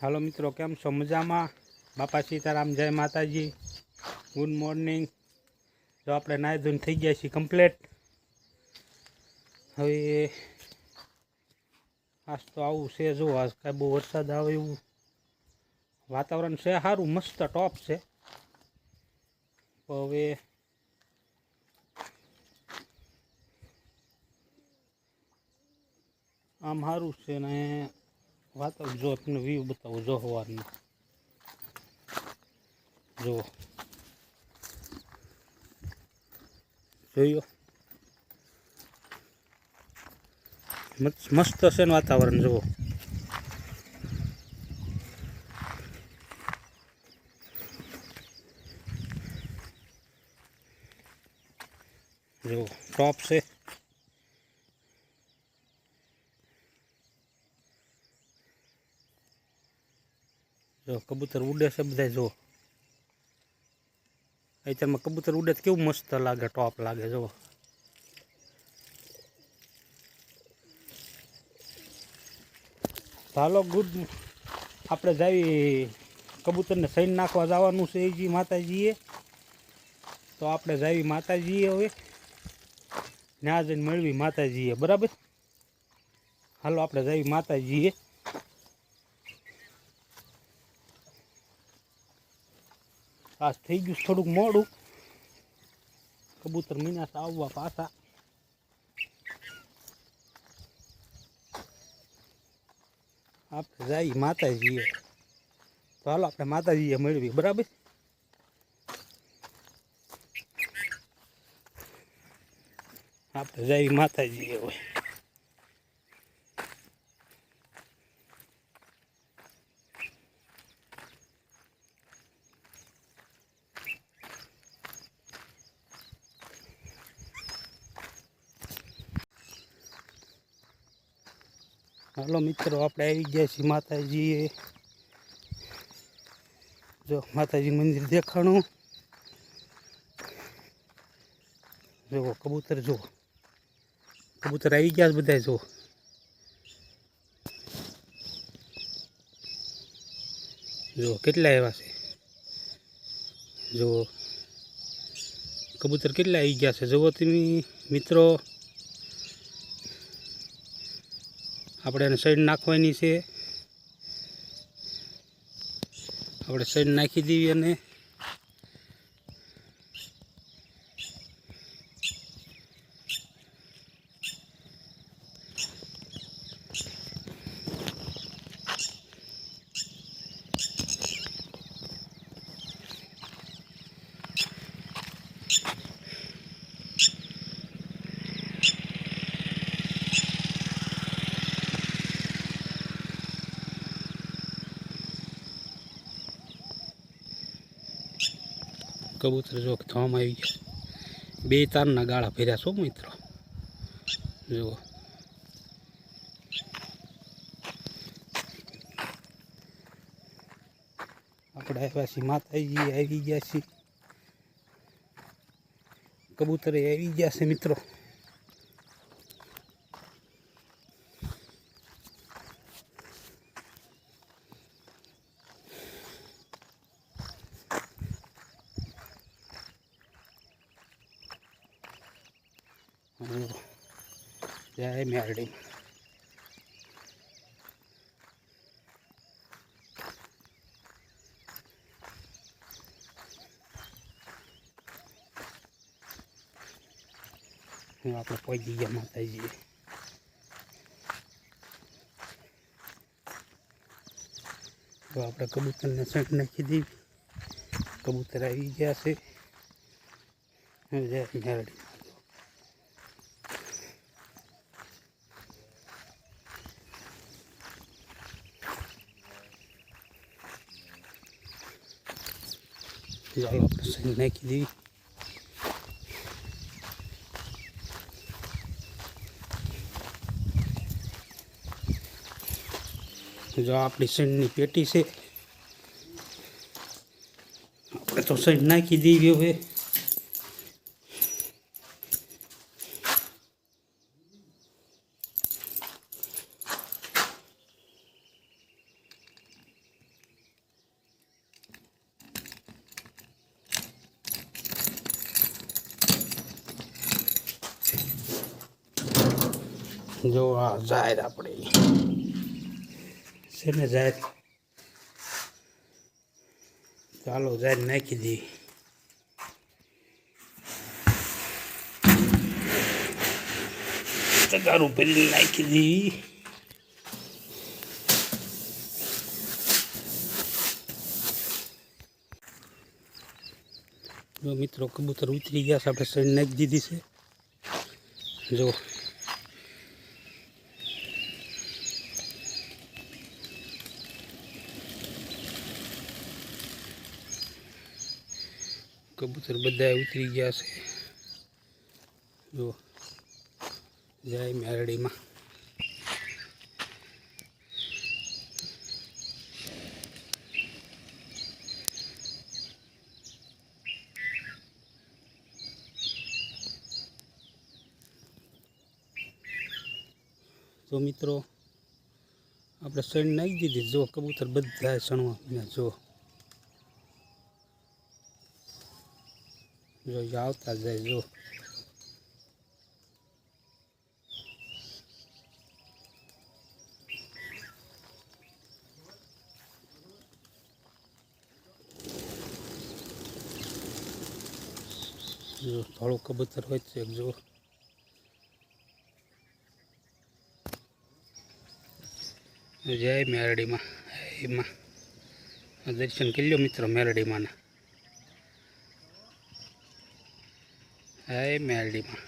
હાલો મિત્રો, કેમ છો? મજામાં? બાપા સીતારામ, જય માતાજી. ગુડ મોર્નિંગ જો આપણે નાય ધોઈને થઈ ગયા છીએ કમ્પ્લેટ હવે આજ તો આવું છે, જો આજ કાંઈ બહુ વરસાદ આવે એવું. વાતાવરણ છે સારું, મસ્ત ટોપ છે. હવે આમ સારું છે ને વાતાવરણ જો તમને વ્યૂ બતાવું જો સવારનું જુઓ જોયો મસ્ત- મસ્ત છે ને વાતાવરણ જુઓ જુઓ ટોપ છે કબૂતર ઉડે છે બધા જો અત્યારમાં કબૂતર ઉડે તો કેવું મસ્ત લાગે, ટોપ લાગે જો ચાલો ગુડ આપણે જાવી કબૂતરને સૈન નાખવા જવાનું છે એજી માતાજીએ. તો આપણે જાવી માતાજીએ હવે. ત્યાં જઈને મેળવી માતાજીએ, બરાબર? હાલો, આપણે જાવી માતાજીએ. આજ થઈ ગયું થોડુંક મોડું. કબૂતર મીનાસ આવવા પાછા. આપણે જાય માતાજીએ. હાલો આપણે માતાજીએ મેળવી, બરાબર? આપણે જાય માતાજીએ હવે. હાલો મિત્રો, આપણે આવી ગયા છીએ માતાજીએ. જો, માતાજી મંદિર દેખાણું. જુઓ કબૂતર જુઓ કબૂતર આવી ગયા બધા જુઓ જુઓ કેટલા એવા છે? જુઓ કબૂતર કેટલા આવી ગયા છે? જુઓ તમે, મિત્રો. આપણે એને સાઈડ નાખવાની છે. આપણે સાઈડ નાખી દેવી અને કબૂતર જો થવામાં આવી ગયા. બે તારના ગાળા ભર્યા છો મિત્રો? જુઓ. આપણે આવ્યા છીએ માતાજી આવી ગયા છીએ. કબૂતરે આવી ગયા છે મિત્રો. જય મેરડી. હું આપણે પહોંચી ગયા માતાજી તો આપણે કબૂતરને સેન્ટ નાખી દેવી કબૂતર આવી ગયા છે. જય મેરડી. ચાલો આપણે સેન્ટ નાખી દેવી જો આપણી સેન્ટની પેટી છે આપણે તો સેન્ટ નાખી દઈએ હવે જો આ જાહેર આપણે. છે ને જાહેર? ચાલો જાહેર નાખી દઈએ તગારું પેલી નાખી દઈએ મિત્રો, કબૂતર ઉતરી ગયા છે, આપણે સૈન નાખી દીધી છે. જો. કબૂતર બધા ઉતરી ગયા છે. જો જય મેરડીમાં. તો મિત્રો, આપણે શણ નાખી દીધી. જો કબૂતર બધા શણવા જો જો આવતા જાય જો જો થોડું કબૂતર હોય છે જો જય મેરડીમાં એમાં દર્શન કરી લો મિત્રો મેરડીમાંના. હે મેરડીમાં